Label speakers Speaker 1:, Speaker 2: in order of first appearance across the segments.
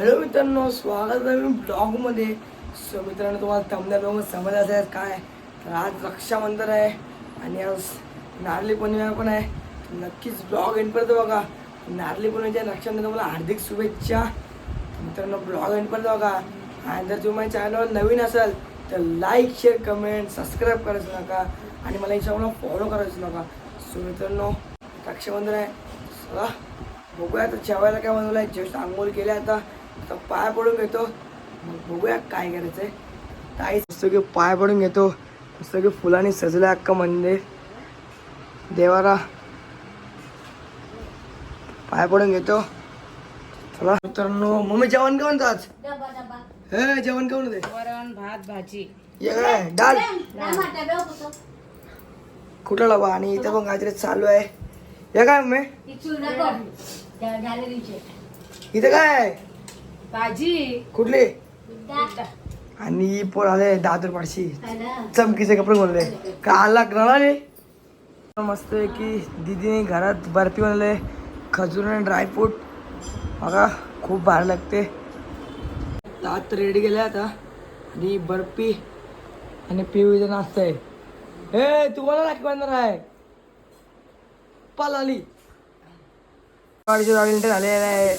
Speaker 1: मित्रांनो स्वागत आहे मी ब्लॉगमध्ये. सो मित्रांनो तुम्हाला थंबनेल बघून समज असेल काय? तर आज रक्षाबंधन आहे आणि आज नारळी पौर्णिमा पण आहे. नक्कीच ब्लॉग एंडपर्यंत बघा. नारळी पौर्णिमेच्या रक्षाबंधन तुम्हाला हार्दिक शुभेच्छा. मित्रांनो ब्लॉग एंडपर्यंत बघा. आणि जर तुम्ही माझ्या चॅनलवर नवीन असाल तर लाईक शेअर कमेंट सबस्क्राईब करायचं नका. आणि मला इंस्टाग्रामला फॉलो करायचं नका. सो मित्रांनो रक्षाबंधन आहे. चला बघूया आता जेवायला काय बनवलं आहे जस्ट आंघोळ केल्या आता. आता पाय पडून घेतो. मग बघूया काय करायचं आहे ताई सगळे पाय पडून घेतो. सगळे फुलांनी सजलं अख्खं मंदिर. देवारा पाय पडून घेतो. चला. मित्रांनो मम्मी जेवण का म्हणतात
Speaker 2: डबा डबा
Speaker 1: हे जेवण का म्हणते
Speaker 3: वरण भात भाजी.
Speaker 1: ये काय डाल कुठला डबा आणि इथं पण काहीतरी चालू आहे. हे काय मम्मी? इथं काय आहे?
Speaker 3: भाजी.
Speaker 1: कुठली? आणि पोर आले दादर पाडशी.
Speaker 2: है ना.
Speaker 1: चमकीचे कपडे बोलले का आला रळाले मस्त आहे की दीदीने घरात बर्फी बनवले. खजूर आणि ड्रायफ्रूट बघा खूप भारी लागते. तात रेडी गेले आता. आणि बर्फी आणि पिवळीचं नाश्ता आहे. हे तुम्हाला राखी बांधणार आहे. पाल आली गाडीचे दहा मिनिटं झाले आहे.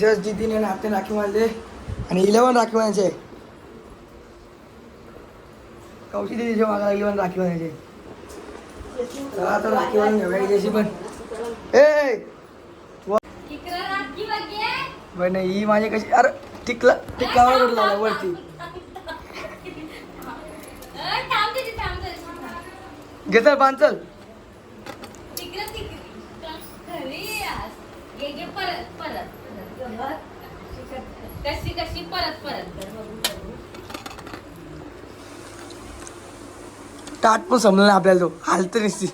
Speaker 1: जस्ट दीदीने नाते राखी मारले आणि इलेवन राखी बांधायचे कौशी दीदीच्या मागा इलेवन राखी बांधायचे चला आता राखी बांधून घेऊया हिच्याशी पण. ए! बरं ही माझी कशी अरे टिकला टिकलावर कुठं लावला वरती.
Speaker 2: थांब तिथे थांब तिथे.
Speaker 1: घे चल बांध चल
Speaker 2: तिकडं तिकडे खरी आज. घे घे परत परत परत. कशी कशी परत परत
Speaker 1: ताट पण समजलं आपल्याला तो. हालत नसती.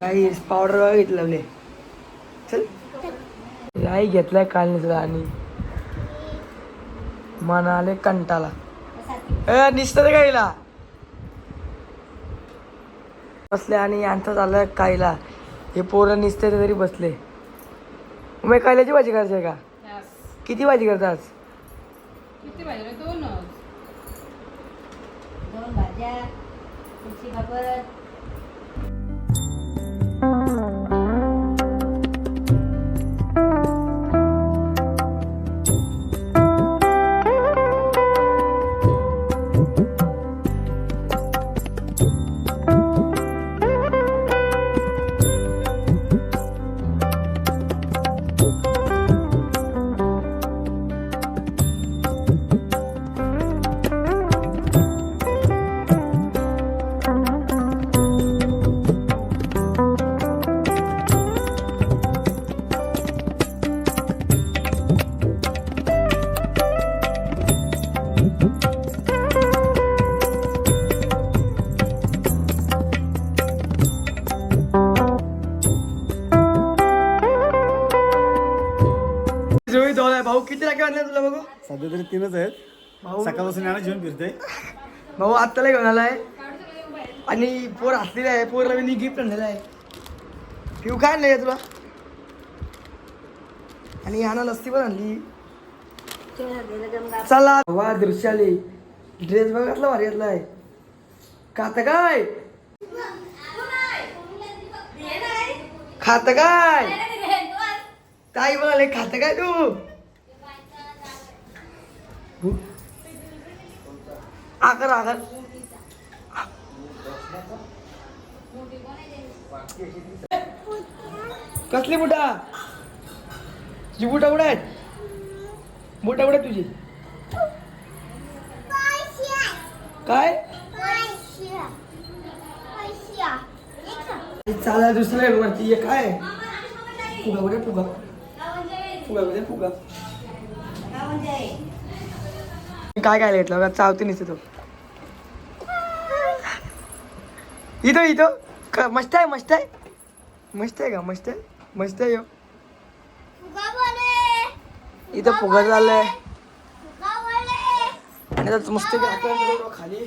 Speaker 1: काही पावडर घेतलं आपले. चल. आई घेतलाय काल निसला आणि मनाले कंटाला ए निसतं काहीला बसले आणि यांचं चाललंय कायला. हे पोरं निसते तरी बसले. मग कायल्याची भाजी करायची आहे का. किती भाजी करतात
Speaker 3: किती भाजी रे? दोनच
Speaker 2: दोन भाज्या तुळशी भाकर
Speaker 4: सध्या तरी तीनच आहेत.
Speaker 1: भाऊ.
Speaker 4: सकाळपासून याला घेऊन फिरते
Speaker 1: भाऊ आत्ताला घेऊन आलाय. आणि पोर हसलेला आहे. पोरला मी गिफ्ट आणलेला आहे. पिऊ काय आणलंय तुला? आणि यानं लस्सी पण आणली. चला. वा दृश्याले. ड्रेस बघितला भारी घेतला आहे. खात काय? खात काय? ताई म्हणाले खात काय तू? आकर आकर कसली बुटा? तुझी बुट एवढं आहेत? बुट एवढं तुझी? काय? चाला दुसऱ्या वरती. ये काय? फुगा बघे फुगा. फुगा बघे फुगा. काय काय घेतलं? चावते निसते तो. इथं इथं. मस्त आहे मस्त आहे. मस्त आहे का? मस्त आहे. मस्त आहे. इथं फुगा झालंय. आणि मस्त खाली.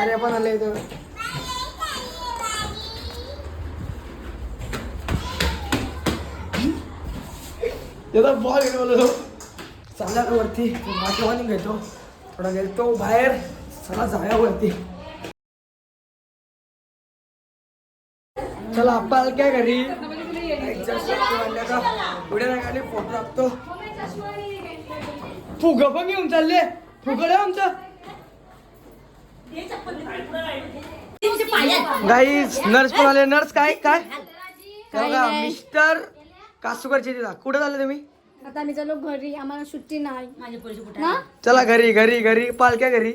Speaker 1: अरे पण आले इथं त्याचा बॉल घेऊन चालला वरती. माझ्या घेतो. थोडा गेलतो बाहेर. चला जाया वरती. चला आपण काय घरी? पुढे गाडी फोटो टाकतो. फुग पण घेऊन चालले. फुगड आमचा आमचं. गाईज नर्स पण आले? नर्स काय? काय? बघा मिस्टर कासूकरचे तिथं. कुठे झाले तुम्ही?
Speaker 5: आता आम्ही चालू घरी. आम्हाला सुट्टी नाही. ना?
Speaker 1: चला घरी घरी घरी. पालक्या घरी.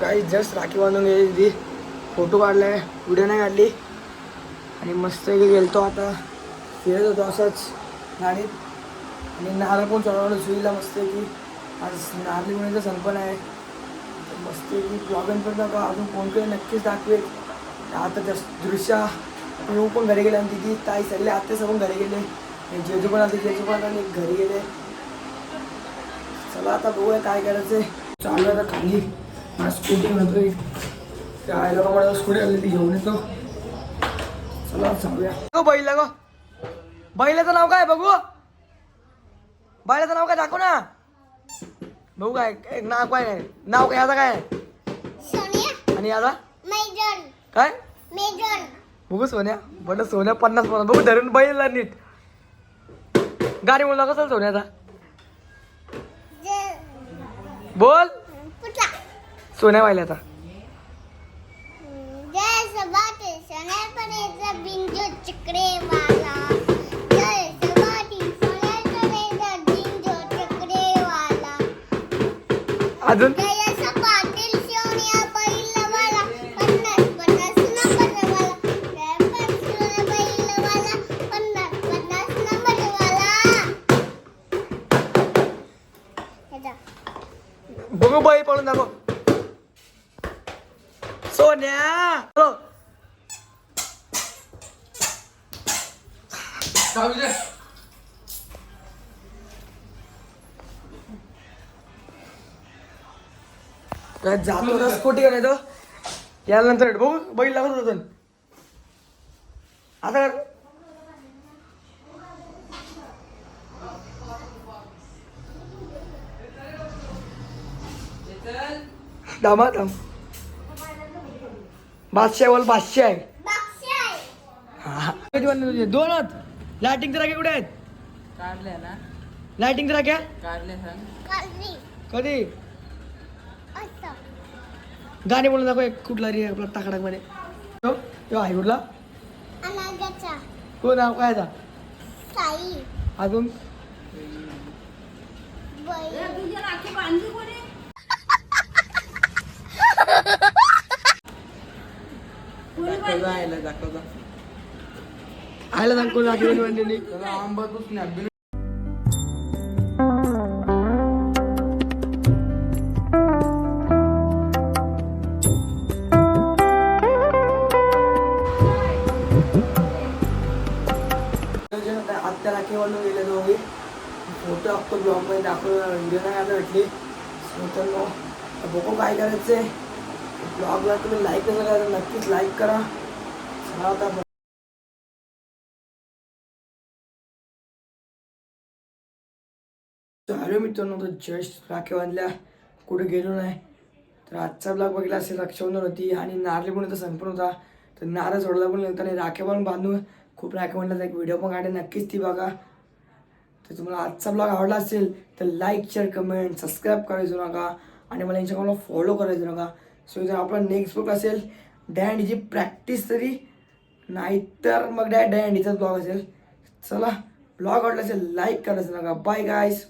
Speaker 1: गाई जस्ट राखी बांधून गेली फोटो काढलाय. व्हिडिओ नाही काढली. आणि मस्त गेलतो आता. फिरत होतो असंच. गाडीत. आणि नारळ पण चढवलं. सुईला मस्त की आज नारळी मुलीचा पण आहे. मस्ती की ब्लॉगिंग पण अजून फोन कोणी नक्कीच दाखवेल. आता जस दृश्या येऊ पण घरी गेले आणि तिथे ताई सगळे आत्ते पण घरी गेले. जेजू पण आले जेजू पण आले घरी गेले. चला आता बघूया काय करायचंय. चालू आता खाली. स्कूटी म्हणतोय त्या आईला का मला स्कूटी आली ती घेऊन येतो. चला सांगूया गो बैला ग बैलाचं नाव काय बघू? बैलाचं नाव काय दाखव ना. बघू काय काय नाव काय आहे? नाव काय याचा काय आहे?
Speaker 5: सोनिया
Speaker 1: आणि याचा काय बघू सोन्या बरं सोन्या पन्नास पन्नास बघू धरून बैलला नीट गाडी मुला कसं सोन्याचा बोल सोन्या बैलाचा अजून? बघू बाई पळून दाखव सोन्या हो. काय जातो ना स्कूटी घेऊन येतो. यानंतर बघू बैल लागत होतं आता दामा बादशाह बोल बादशाह आहे. हा. किती बनले तुझे? दोन आहेत. लायटिंग राख्या कुठे आहेत?
Speaker 3: काढले ना.
Speaker 1: लायटिंग राख्या?
Speaker 3: सांग.
Speaker 1: कधी? गाणी बोलून दाखव एक कुठला रे आपला टाकडाकमध्ये तो तो आहे कुठला तो नाव काय आता?
Speaker 5: साई.
Speaker 1: अजून? आयला दाखवून राखी बनवलेली आत्या ब्लॉगमध्ये दाखवलं व्हिडिओ नाही आता भेटली. मित्रांनो बघू काय करायचं आहे ब्लॉगला तुम्ही लाईक कसं करायचं नक्कीच लाईक करा. चला आता हॅलो मित्रांनो तर जस्ट राखी कुठे गेलो नाही. तर आजचा ब्लॉग बघितला असेल रक्षाबंधन होती आणि नारळी पण इथं संपूर्ण होता. तर नारळ सोडला पण नव्हता आणि राख्या पण बांधून खूप राख्या एक व्हिडिओ पण काढे नक्कीच ती बघा. तर तुम्हाला आजचा ब्लॉग आवडला असेल तर लाईक शेअर कमेंट सबस्क्राईब करायचो नका. आणि मला इंस्टाग्रामला फॉलो करायचो नका. सो जर आपला नेक्स्ट ब्लॉग असेल डॅन्डीची प्रॅक्टिस तरी नाहीतर मग डॅ डॅन्डीचाच ब्लॉग असेल. चला ब्लॉग आवडला असेल लाईक करायचं नका. Bye guys